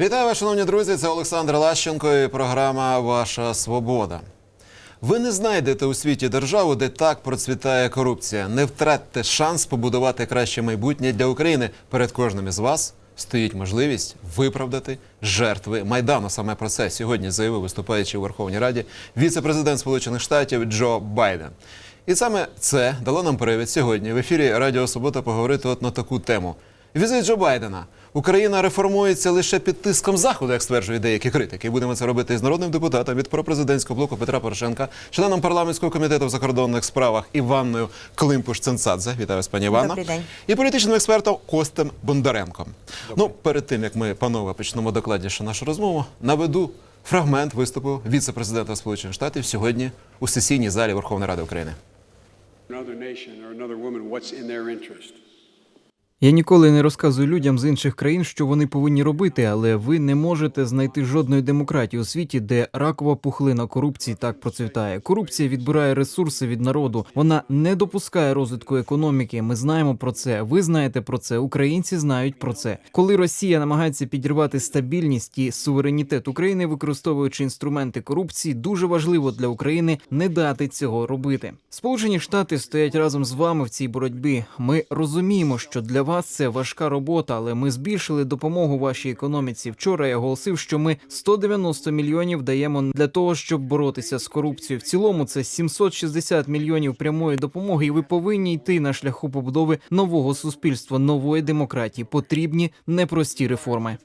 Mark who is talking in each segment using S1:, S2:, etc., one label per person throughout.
S1: Вітаю вас, шановні друзі. Це Олександр Лащенко і програма Ваша Свобода. Ви не знайдете у світі державу, де так процвітає корупція. Не втратьте шанс побудувати краще майбутнє для України. Перед кожним із вас стоїть можливість виправдати жертви майдану. Саме про це сьогодні заявив виступаючи у Верховній Раді віце-президент Сполучених Штатів Джо Байден. І саме це дало нам привід сьогодні в ефірі Радіо Субота поговорити от на таку тему. Візит Джо Байдена. Україна реформується лише під тиском заходу, як стверджують деякі критики. Будемо це робити із народним депутатом від пропрезидентського блоку Петра Порошенка, членом парламентського комітету в закордонних справах Іванною Климпуш Ценцадзе. Вітаю вас, пані Іванна.
S2: Добрий день.
S1: І політичним експертом Костем Бондаренком. Ну, перед тим як ми, панове, почнемо докладніше нашу розмову, наведу фрагмент виступу віце-президента Сполучених Штатів сьогодні у сесійній залі Верховної Ради України.
S3: another nation or another woman what's in their interest.
S4: Я ніколи не розказую людям з інших країн, що вони повинні робити, але ви не можете знайти жодної демократії у світі, де ракова пухлина корупції так процвітає. Корупція відбирає ресурси від народу. Вона не допускає розвитку економіки. Ми знаємо про це. Ви знаєте про це. Українці знають про це. Коли Росія намагається підірвати стабільність і суверенітет України, використовуючи інструменти корупції, дуже важливо для України не дати цього робити. Сполучені Штати стоять разом з вами в цій боротьбі. Ми розуміємо, що для вас це важка робота, але ми збільшили допомогу вашій економіці. Вчора я оголосив, що ми 190 мільйонів даємо для того, щоб боротися з корупцією. В цілому це 760 мільйонів прямої допомоги, і ви повинні йти на шляху побудови нового суспільства, нової демократії. Потрібні непрості реформи.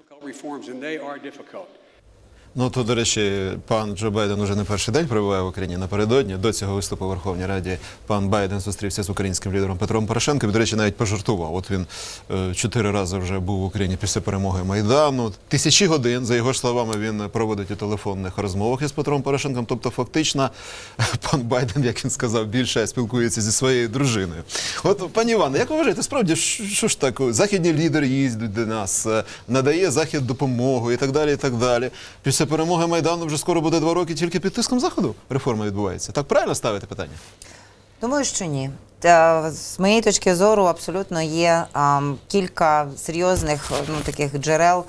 S1: Ну то, до речі, пан Джо Байден уже не перший день перебуває в Україні. Напередодні до цього виступу у Верховній Раді пан Байден зустрівся з українським лідером Петром Порошенком. До речі, навіть пожартував. От він е, чотири рази вже був в Україні після перемоги Майдану. Тисячі годин, за його словами, він проводить у телефонних розмовах із Петром Порошенком. Тобто, фактично, пан Байден, як він сказав, більше спілкується зі своєю дружиною. От, пані Івано, як ви вважаєте, справді, що що ж так, західні лідери їздять до нас, е, надає захід допомогу і так далі. і так далі. Після перемоги Майдану вже скоро буде два роки тільки під тиском заходу реформа відбувається. Так правильно ставити питання?
S2: Думаю, що ні. З моєї точки зору, абсолютно є а, кілька серйозних ну, таких джерел,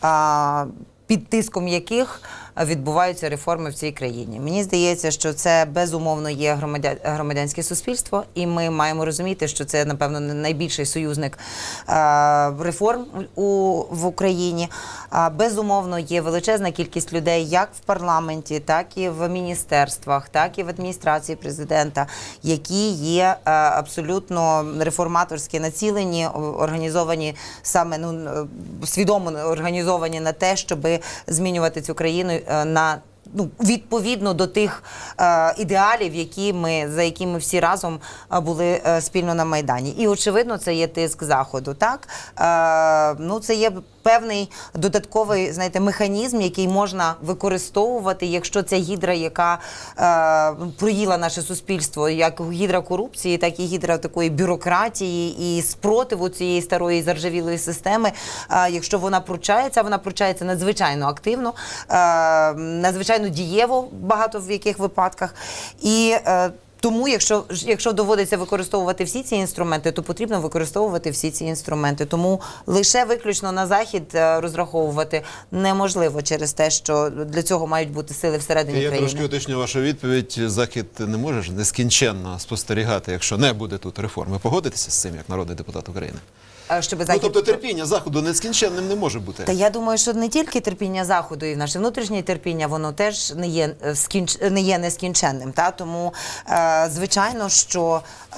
S2: а, під тиском яких відбуваються реформи в цій країні. Мені здається, що це безумовно є громадя... громадянське суспільство, і ми маємо розуміти, що це, напевно, найбільший союзник а, реформ у, в Україні. Безумовно, є величезна кількість людей як в парламенті, так і в міністерствах, так і в адміністрації президента, які є е, абсолютно реформаторськи націлені, організовані саме ну е, свідомо організовані на те, щоб змінювати цю країну е, на. Ну, відповідно до тих е, ідеалів, які ми за які ми всі разом е, були е, спільно на майдані, і очевидно, це є тиск заходу. Так е, ну це є певний додатковий знаєте, механізм, який можна використовувати, якщо ця гідра, яка е, проїла наше суспільство, як гідра корупції, так і гідра такої бюрократії і спротиву цієї старої заржавілої системи. Е, якщо вона пручається, вона пручається надзвичайно активно, е, надзвичайно дієво багато в яких випадках. І е, тому, якщо якщо доводиться використовувати всі ці інструменти, то потрібно використовувати всі ці інструменти. Тому лише виключно на захід е, розраховувати неможливо через те, що для цього мають бути сили всередині
S1: Я
S2: країни.
S1: трошки уточню вашу відповідь. Захід не може нескінченно спостерігати, якщо не буде тут реформи, погодитися погодитеся з цим як народний депутат України?
S2: Е, Щоб
S1: Ну, тобто терпіння заходу нескінченним не може бути.
S2: Та я думаю, що не тільки терпіння заходу, і наше внутрішнє терпіння, воно теж не є е, скінч... не є нескінченним. Та тому е, звичайно, що е,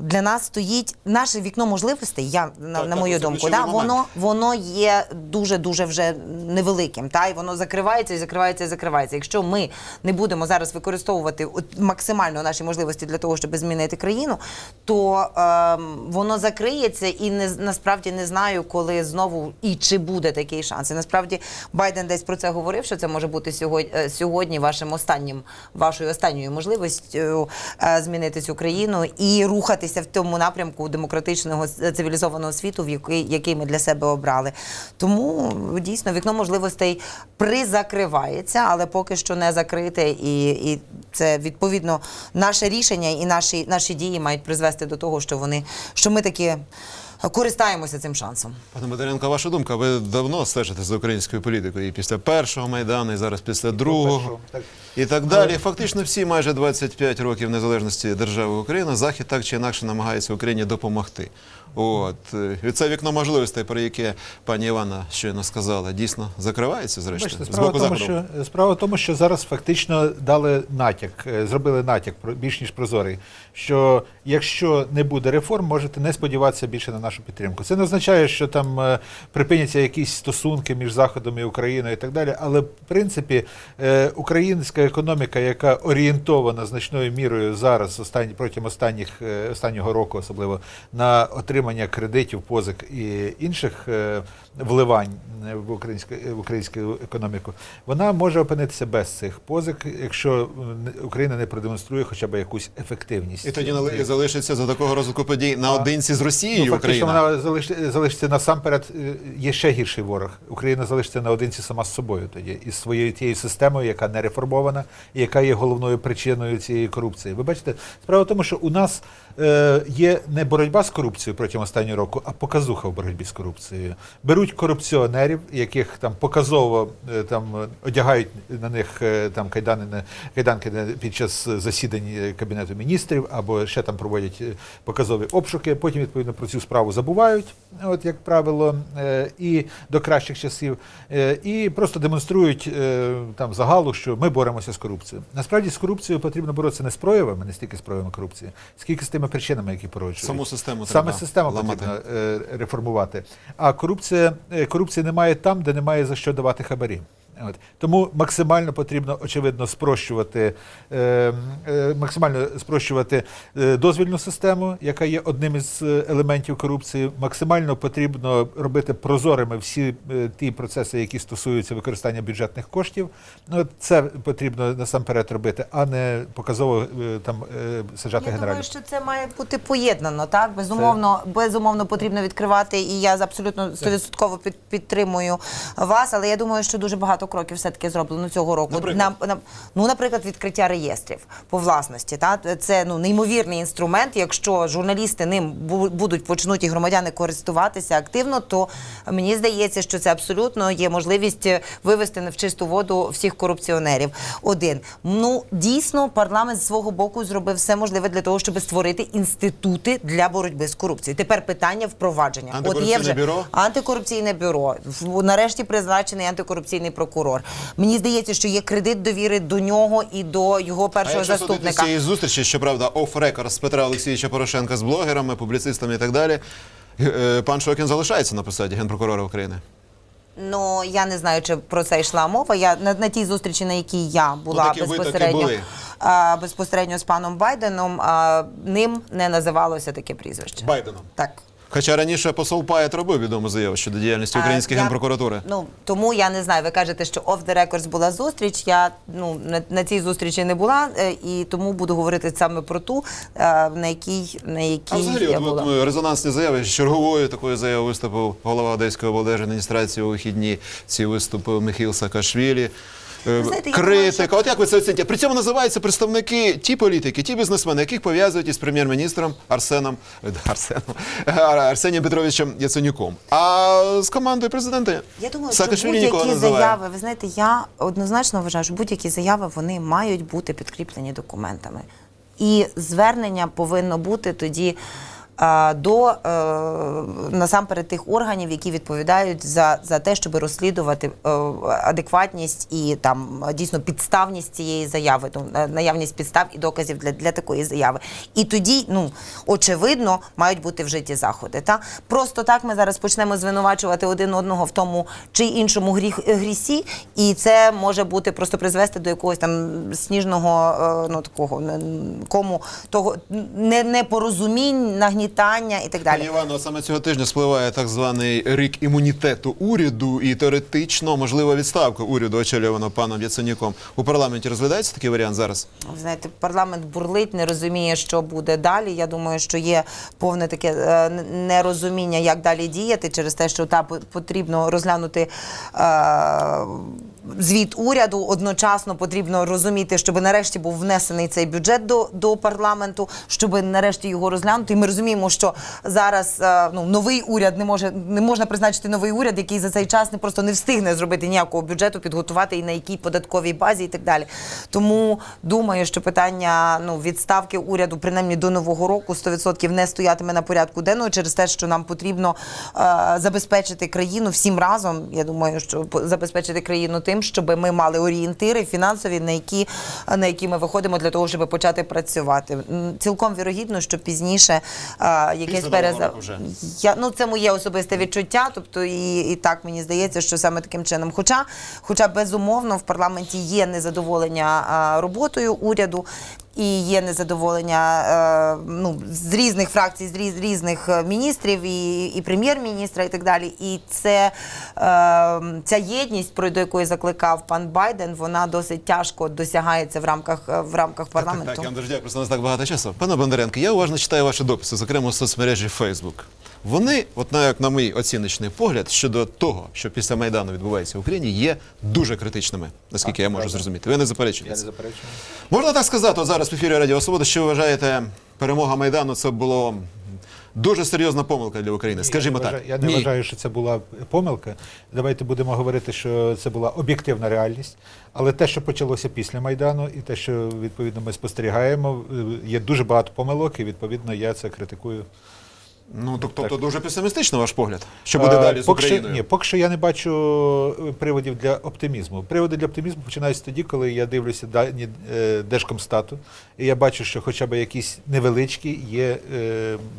S2: для нас стоїть наше вікно можливостей. Я на,
S1: Так,
S2: на мою
S1: це
S2: думку, да,
S1: момент.
S2: воно воно є дуже дуже вже невеликим. Та і воно закривається і закривається і закривається. Якщо ми не будемо зараз використовувати максимально наші можливості для того, щоб змінити країну, то е, воно закриється і не насправді не знаю, коли знову і чи буде такий шанс. І насправді Байден десь про це говорив, що це може бути сьогодні, сьогодні вашим останнім вашою останньою можливістю е, змінити цю країну і рухатися в тому напрямку демократичного е, цивілізованого світу, в який, який ми для себе обрали. Тому дійсно вікно можливостей призакривається, але поки що не закрите, і, і це відповідно наше рішення і наші, наші дії мають призвести до того, що вони що ми таки користаємося цим шансом.
S1: Пане Бондаренко, ваша думка, ви давно стежите за українською політикою і після першого майдану, і зараз після другого. І так далі. Фактично всі майже 25 років незалежності держави Україна, Захід так чи інакше намагається Україні допомогти. От і це вікно можливостей, про яке пані Івана щойно сказала, дійсно закривається зрештою
S5: справа в
S1: боку
S5: тому, що справа в тому, що зараз фактично дали натяк, е, зробили натяк більш ніж прозорий. Що якщо не буде реформ, можете не сподіватися більше на нашу підтримку. Це не означає, що там е, припиняться якісь стосунки між Заходом і Україною і так далі. Але в принципі е, українська економіка, яка орієнтована значною мірою зараз, останні протягом останніх е, останнього року, особливо на отримання кредитів, позик і інших е, вливань е, в українську в українську економіку, вона може опинитися без цих позик, якщо Україна не продемонструє хоча б якусь ефективність.
S1: І тоді залишиться за такого розвитку подій наодинці з Росією
S5: Ну, фактично,
S1: Україна.
S5: вона залиш- залишиться насамперед. Є ще гірший ворог. Україна залишиться наодинці сама з собою тоді із своєю тією системою, яка не реформована, і яка є головною причиною цієї корупції. Ви бачите, справа в тому, що у нас е, є не боротьба з корупцією протягом останнього року, а показуха в боротьбі з корупцією. Беруть корупціонерів, яких там показово е, там одягають на них е, там кайдани на кайданки під час засідань е, кабінету міністрів, або ще там проводять е, показові обшуки. Потім відповідно про цю справу забувають, от як правило, е, і до кращих часів, е, і просто демонструють е, там загалу, що ми боремося з корупцією. Насправді з корупцією потрібно боротися не з проявами, не стільки з проявами корупції, скільки з тими причинами, які породжують.
S1: Саму систему
S5: Саме
S1: треба
S5: систему
S1: ламати.
S5: потрібно е, реформувати. А корупція, е, корупції немає там, де немає за що давати хабарі. От. Тому максимально потрібно, очевидно, спрощувати, е, е, максимально спрощувати е, дозвільну систему, яка є одним із е, елементів корупції. Максимально потрібно робити прозорими всі е, ті процеси, які стосуються використання бюджетних коштів. Ну, це потрібно насамперед робити, а не показово е, там е, саджати
S2: Я думаю, що це має бути поєднано. Так безумовно, безумовно потрібно відкривати, і я абсолютно стовідсотково під, підтримую вас. Але я думаю, що дуже багато кроків все таки зроблено цього року.
S1: Наприклад?
S2: На, на- ну, наприклад, відкриття реєстрів по власності. Та це ну неймовірний інструмент. Якщо журналісти ним бу- будуть почнуть і громадяни користуватися активно, то мені здається, що це абсолютно є можливість вивести в чисту воду всіх корупціонерів. Один ну дійсно парламент з свого боку зробив все можливе для того, щоб створити інститути для боротьби з корупцією. Тепер питання впровадження. От є вже
S1: бюро?
S2: антикорупційне бюро. Нарешті призначений антикорупційний прокурор. Мені здається, що є кредит довіри до нього і до його першого
S1: судити
S2: заступника.
S1: цієї зустрічі, щоправда, оф-рекорд з Петра Олексійовича Порошенка з блогерами, публіцистами і так далі, е, пан Шокін залишається на посаді генпрокурора України.
S2: Ну я не знаю, чи про це йшла мова. Я на, на тій зустрічі, на якій я була
S1: Ну, такі ви
S2: безпосередньо а, безпосередньо з паном Байденом, а, ним не називалося таке прізвище.
S1: Байденом.
S2: Так.
S1: Хоча раніше посол Паєт робив відому заяву щодо діяльності української генпрокуратури.
S2: Ну тому я не знаю. Ви кажете, що off the records була зустріч. Я ну на, на цій зустрічі не була, е, і тому буду говорити саме про ту, е, на якій на якій
S1: А взагалі,
S2: я
S1: от,
S2: була.
S1: от, е, резонансні заяви. Черговою такою заявою виступив голова Одеської облдержадміністрації у вихідні. Ці виступи Михіл Саакашвілі. Е,
S2: знаєте,
S1: Критика, от як ви це оцінюєте? При цьому називаються представники ті політики, ті бізнесмени, яких пов'язують із прем'єр-міністром Арсеном е, Арсеном Ар- Арсенієм Петровичем Яценюком. А з командою президента
S2: Я думаю,
S1: Саакашвілі не
S2: будь-які заяви, ви знаєте, я однозначно вважаю, що будь-які заяви вони мають бути підкріплені документами. І звернення повинно бути тоді до е, насамперед тих органів, які відповідають за, за те, щоб розслідувати е, адекватність і там дійсно підставність цієї заяви, ну, на- наявність підстав і доказів для, для такої заяви. І тоді, ну очевидно, мають бути вжиті заходи. Та просто так ми зараз почнемо звинувачувати один одного в тому чи іншому гріх грісі, і це може бути просто призвести до якогось там сніжного е, ну такого кому того не, непорозумінь, нагнітання і так далі.
S1: Пані Івано, саме цього тижня спливає так званий рік імунітету уряду і теоретично можлива відставка уряду, очолюваного паном Яценюком. У парламенті розглядається такий варіант зараз?
S2: Ви знаєте, парламент бурлить, не розуміє, що буде далі. Я думаю, що є повне таке е, нерозуміння, як далі діяти, через те, що та потрібно розглянути е, звіт уряду. Одночасно потрібно розуміти, щоб нарешті був внесений цей бюджет до, до парламенту, щоб нарешті його розглянути. І ми розуміємо, що зараз е, ну, новий уряд не може не можна призначити новий уряд, який за цей час не просто не встигне зробити ніякого бюджету, підготувати і на якій податковій базі, і так далі. Тому думаю, що питання ну відставки уряду, принаймні до нового року, 100% не стоятиме на порядку денного через те, що нам потрібно е, забезпечити країну всім разом. Я думаю, що забезпечити країну тим, щоб ми мали орієнтири фінансові, на які на які ми виходимо для того, щоб почати працювати. Цілком вірогідно, що пізніше а, якесь
S1: вже.
S2: Я ну це моє особисте відчуття. Тобто, і, і так мені здається, що саме таким чином. Хоча, хоча безумовно в парламенті є незадоволення роботою уряду. І є незадоволення е, ну, з різних фракцій, з різ- різних е, міністрів і, і прем'єр-міністра, і так далі. І це е, ця єдність, про до якої закликав пан Байден, вона досить тяжко досягається в рамках в рамках парламенту.
S1: Так, я вам дуже дякую, просто у нас так багато часу. Пане Бондаренко, я уважно читаю ваші дописи, зокрема у соцмережі Facebook. Вони, от на як на мій оціночний погляд, щодо того, що після Майдану відбувається в Україні, є дуже критичними, наскільки я можу зрозуміти. Ви не заперечуєте?
S5: Я не заперечую.
S1: Можна так сказати, от зараз в ефірі Радіо Свобода, що ви вважаєте, перемога Майдану це було дуже серйозна помилка для України. Скажімо
S5: я
S1: так.
S5: вважаю, я не
S1: Ні.
S5: вважаю, що це була помилка. Давайте будемо говорити, що це була об'єктивна реальність. Але те, що почалося після Майдану, і те, що відповідно ми спостерігаємо, е, є дуже багато помилок, і відповідно я це критикую.
S1: Ну, тоб- тобто дуже песимістично ваш погляд. Що буде
S5: Е,
S1: далі з
S5: поки що, ні, поки що я не бачу е, приводів для оптимізму. Приводи для оптимізму починаються тоді, коли я дивлюся дані е, Держкомстату, і я бачу, що хоча б якісь невеличкі є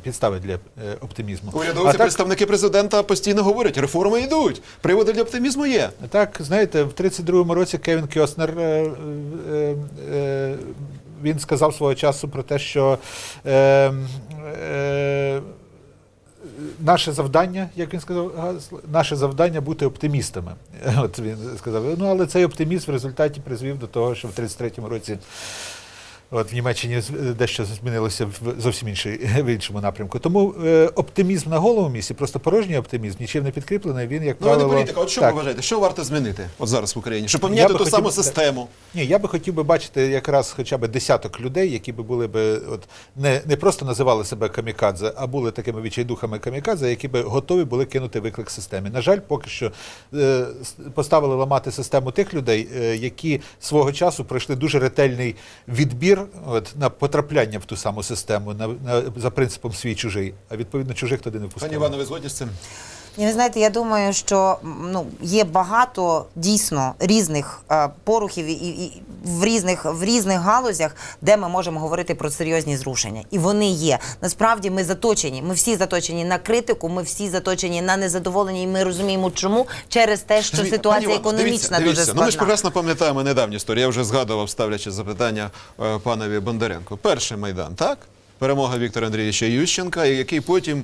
S5: підстави для оптимізму.
S1: Урядовці,
S5: так,
S1: представники президента постійно говорять, реформи йдуть, приводи для оптимізму є.
S5: Так, знаєте, в 32-му році Кевін Кьоснер е, е, е, він сказав свого часу про те, що е, е, наше завдання, як він сказав, наше завдання бути оптимістами. От він сказав. Ну, але цей оптимізм в результаті призвів до того, що в 33-му році. От в Німеччині дещо змінилося в зовсім інший, в іншому напрямку. Тому е, оптимізм на голому місці, просто порожній оптимізм, нічим не підкріплений. Він, як
S1: Ну, ви не політика, от що
S5: так.
S1: ви вважаєте, що варто змінити от зараз в Україні? Щоб поміняти ту
S5: хотів
S1: саму систему.
S5: Ні, я би хотів би бачити якраз хоча б десяток людей, які би були би от не, не просто називали себе камікадзе, а були такими відчайдухами камікадзе, які би готові були кинути виклик системі. На жаль, поки що е, поставили ламати систему тих людей, е, які свого часу пройшли дуже ретельний відбір от, на потрапляння в ту саму систему, на, на за принципом свій чужий, а відповідно чужих туди не впускали.
S1: Пані Івано, ви згодні з цим?
S2: Ні, ви знаєте, я думаю, що ну є багато дійсно різних е, порухів і, і, і в різних в різних галузях, де ми можемо говорити про серйозні зрушення, і вони є. Насправді ми заточені. Ми всі заточені на критику. Ми всі заточені на незадоволення, і ми розуміємо, чому через те, що
S1: Дивіться,
S2: ситуація
S1: пані
S2: економічна
S1: дивіться,
S2: дуже
S1: дивіться. Ну, ми ж прекрасно пам'ятаємо недавню історію. Я вже згадував, ставлячи запитання е, панові Бондаренко. Перший майдан, так? Перемога Віктора Андрійовича Ющенка, який потім.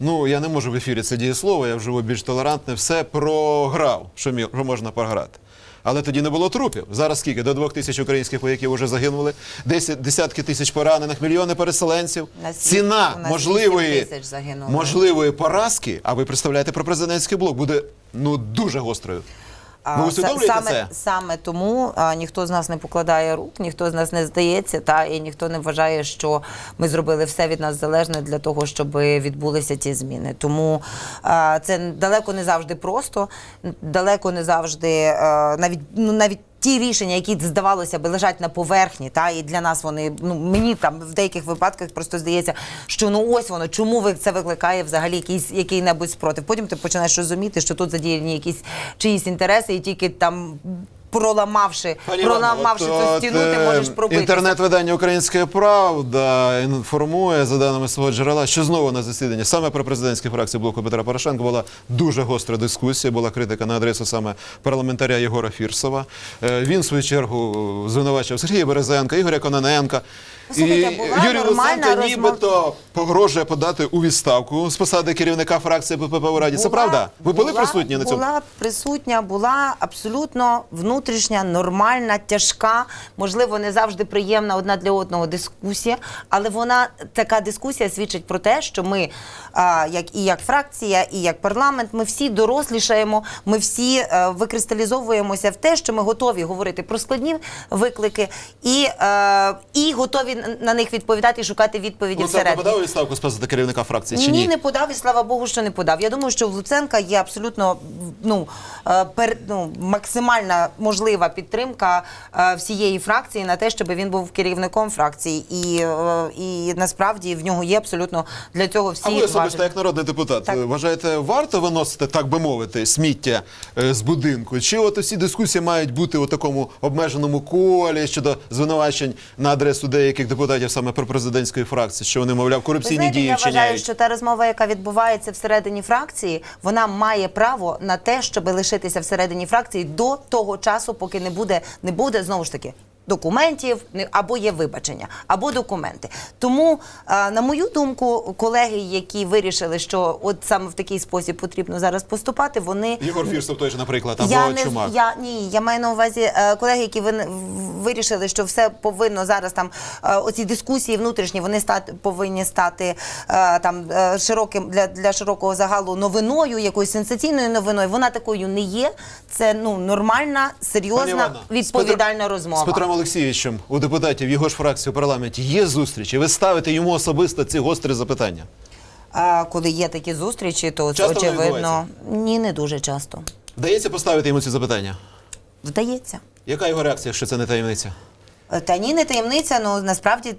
S1: Ну, я не можу в ефірі це дієслово, я вживу більш толерантне, все програв, що, мі- що можна програти. Але тоді не було трупів. Зараз скільки? До двох тисяч українських вояків вже загинули, десять, десятки тисяч поранених, мільйони переселенців.
S2: Нас
S1: Ціна
S2: нас
S1: можливої, можливої поразки, а ви представляєте про президентський блок, буде ну, дуже гострою. Ви усвідомлюєте
S2: саме,
S1: це?
S2: Саме тому а, ніхто з нас не покладає рук, ніхто з нас не здається, та і ніхто не вважає, що ми зробили все від нас залежне для того, щоб відбулися ті зміни. Тому а, це далеко не завжди просто, далеко не завжди а, навіть ну навіть. Ті рішення, які здавалося би лежать на поверхні, та і для нас вони ну мені там в деяких випадках просто здається, що ну ось воно, чому це викликає взагалі якийсь який-небудь спротив. Потім ти починаєш розуміти, що тут задіяні якісь чиїсь інтереси, і тільки там проламавши,
S1: Пані
S2: проламавши
S1: Івано,
S2: цю
S1: от,
S2: стіну, ти
S1: е,
S2: можеш пробити.
S1: Інтернет-видання Українська Правда інформує за даними свого джерела, що знову на засіданні саме про президентські фракції блоку Петра Порошенка була дуже гостра дискусія, була критика на адресу саме парламентаря Єгора Фірсова. Е, Він в свою чергу звинувачив Сергія Березенка, Ігоря Кононенка. І
S2: Слухайте, була
S1: Юрій
S2: нормальна
S1: Луценко
S2: розмова.
S1: нібито погрожує подати у відставку з посади керівника фракції ППП у Раді. Це
S2: Була-
S1: правда? Ви були
S2: була-
S1: присутні на цьому?
S2: Була присутня, була абсолютно внутрішня. Внутрішня, нормальна, тяжка, можливо, не завжди приємна одна для одного дискусія, але вона така дискусія свідчить про те, що ми, а, як і як фракція, і як парламент, ми всі дорослішаємо, ми всі е, викристалізовуємося в те, що ми готові говорити про складні виклики і, е, і готові на- них відповідати і шукати відповіді
S1: Луценко
S2: всередині.
S1: подав відставку з посади керівника фракції чи
S2: Ні,
S1: ні?
S2: не подав і слава Богу, що не подав. Я думаю, що в Луценка є абсолютно ну, е, пер, ну, максимальна можлива підтримка е, всієї фракції на те, щоб він був керівником фракції. І, е, і насправді в нього є абсолютно для цього всі
S1: А ви особисто
S2: важелі.
S1: як народний депутат
S2: Так.
S1: вважаєте, варто виносити, так би мовити, сміття е, з будинку? Чи от усі дискусії мають бути у такому обмеженому колі щодо звинувачень на адресу деяких депутатів саме про президентської фракції, що вони, мовляв,
S2: Ви
S1: корупційні
S2: знаєте,
S1: дії
S2: я вважаю, що та розмова, яка відбувається всередині фракції, вона має право на те, щоб лишитися всередині фракції до того часу, поки не буде, не буде знову ж таки. Документів або є вибачення, або документи. Тому, е, на мою думку, колеги, які вирішили, що от саме в такий спосіб потрібно зараз поступати, вони
S1: Єгор Фірсов той же, наприклад, або
S2: я не
S1: Чумак.
S2: я ні, я маю на увазі е, колеги, які вирішили, що все повинно зараз там е, оці дискусії внутрішні, вони стати повинні стати там широким для, для широкого загалу новиною, якоюсь сенсаційною новиною. Вона такою не є. Це ну нормальна, серйозна, відповідальна розмова.
S1: Олексійовичем у депутатів його ж фракції у парламенті є зустрічі. Ви ставите йому особисто ці гострі запитання.
S2: А коли є такі зустрічі, то
S1: Часто вони
S2: очевидно ні, не дуже часто.
S1: Вдається поставити йому ці запитання?
S2: Вдається.
S1: Яка його реакція, якщо це не таємниця?
S2: Та ні, не таємниця. Ну насправді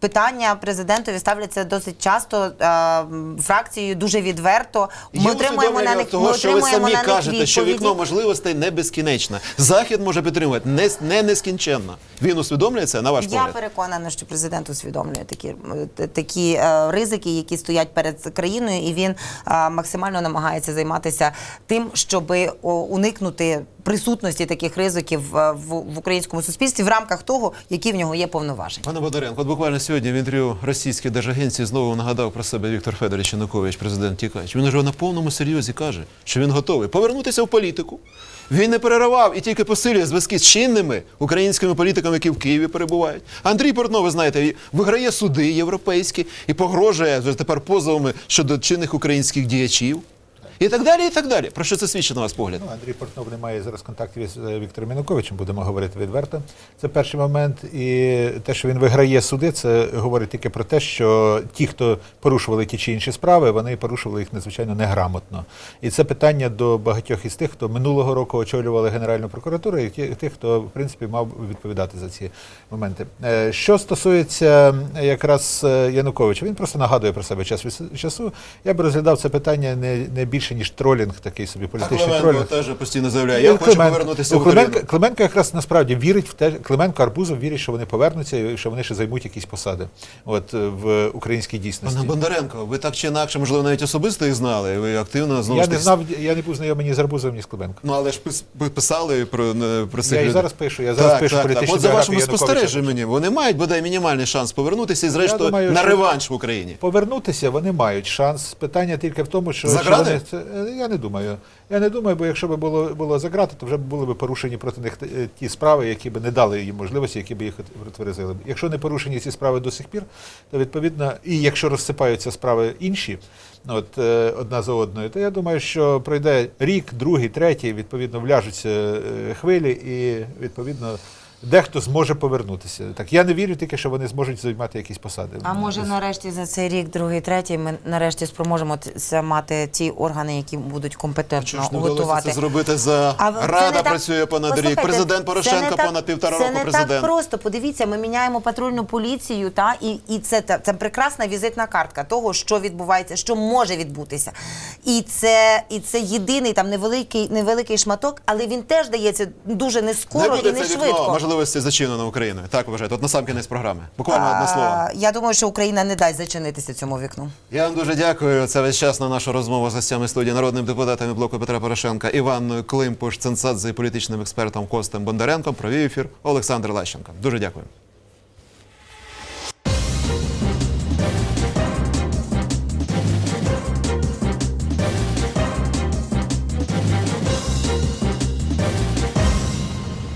S2: питання президентові ставляться досить часто е, фракцією дуже відверто. Ми
S1: Є
S2: отримуємо на них.
S1: того,
S2: ми
S1: що ви самі
S2: на
S1: кажете, що вікно можливостей не безкінечне. Захід може підтримувати не, не нескінченно. Він усвідомлює це, на ваш
S2: Я
S1: погляд?
S2: переконана, що президент усвідомлює такі, такі е, ризики, які стоять перед країною, і він е, максимально намагається займатися тим, щоб уникнути присутності таких ризиків е, в, в українському суспільстві в рамках того, які в нього є повноваження.
S1: Пане Бондаренко, от буквально сьогодні в інтерв'ю російській держагенції знову нагадав про себе Віктор Федорович Янукович, президент Тікач. Він уже на повному серйозі каже, що він готовий повернутися в політику. Він не переривав і тільки посилює зв'язки з чинними українськими політиками, які в Києві перебувають. Андрій Портнов, ви знаєте, виграє суди європейські і погрожує вже тепер позовами щодо чинних українських діячів. І так далі, і так далі. Про що це свідчить на вас погляд?
S5: Ну, Андрій Портнов не має зараз контактів із е, Віктором Януковичем, будемо говорити відверто. Це перший момент. І те, що він виграє суди, це говорить тільки про те, що ті, хто порушували ті чи інші справи, вони порушували їх надзвичайно неграмотно. І це питання до багатьох із тих, хто минулого року очолювали Генеральну прокуратуру, і тих, хто в принципі мав відповідати за ці моменти. Е, Що стосується е, якраз Януковича, він просто нагадує про себе час від часу. Я б розглядав це питання не, не більше ніж тролінг, такий собі політичний
S1: Клименко
S5: тролінг.
S1: теж постійно заявляє, я
S5: Ну,
S1: хочу повернутися
S5: ну,
S1: в Україну.
S5: Клименко, Клименко якраз насправді вірить в те, Клименко Арбузов вірить, що вони повернуться і що вони ще займуть якісь посади от, в українській дійсності.
S1: Пане Бондаренко, ви так чи інакше, можливо, навіть особисто їх знали. Ви активно знову
S5: Я
S1: ж
S5: не знав, я не був знайомий ні з Арбузовим, ні з Клименко.
S1: Ну але ж ви писали про, е, про цих
S5: Я і зараз пишу, я зараз
S1: так,
S5: пишу
S1: так, так.
S5: політичні
S1: От за вашими спостереженнями, вони мають бодай мінімальний шанс повернутися і, зрештою,
S5: думаю,
S1: на реванш в Україні.
S5: Повернутися вони мають шанс. Питання тільки в тому, що, що вони це е, я не думаю. Я не думаю, бо якщо б було було за грати, то вже були б порушені проти них е, ті справи, які б не дали їм можливості, які б їх витверзили. Якщо не порушені ці справи до сих пір, то відповідно, і якщо розсипаються справи інші, от е, одна за одною, то я думаю, що пройде рік, другий, третій, відповідно, вляжуться хвилі, і відповідно. Дехто зможе повернутися. Так я не вірю тільки, що вони зможуть займати якісь посади.
S2: А може нарешті за цей рік, другий, третій, ми нарешті спроможемо це мати ті органи, які будуть компетентно
S1: ж не
S2: готувати.
S1: це зробити за
S2: А це
S1: Рада
S2: так-
S1: працює понад рік, президент Порошенко
S2: не так-
S1: понад півтора
S2: це
S1: року
S2: не
S1: президент.
S2: так просто. Подивіться, ми міняємо патрульну поліцію, та і, і це, та- це прекрасна візитна картка того, що відбувається, що може відбутися. І це, і це єдиний там невеликий, невеликий шматок, але він теж дається дуже не
S1: Не
S2: і не
S1: це вікно
S2: швидко.
S1: Можливості зачинено Україною. Так вважаєте. От на сам кінець програми. Буквально одне слово.
S2: Я думаю, що Україна не дасть зачинитися цьому вікну.
S1: Я вам дуже дякую. Це весь час на нашу розмову з гостями студії народним депутатом блоку Петра Порошенка Іванною Климпуш, Ценсадзе і політичним експертом Костем Бондаренком провів ефір Олександр Лащенко. Дуже дякую.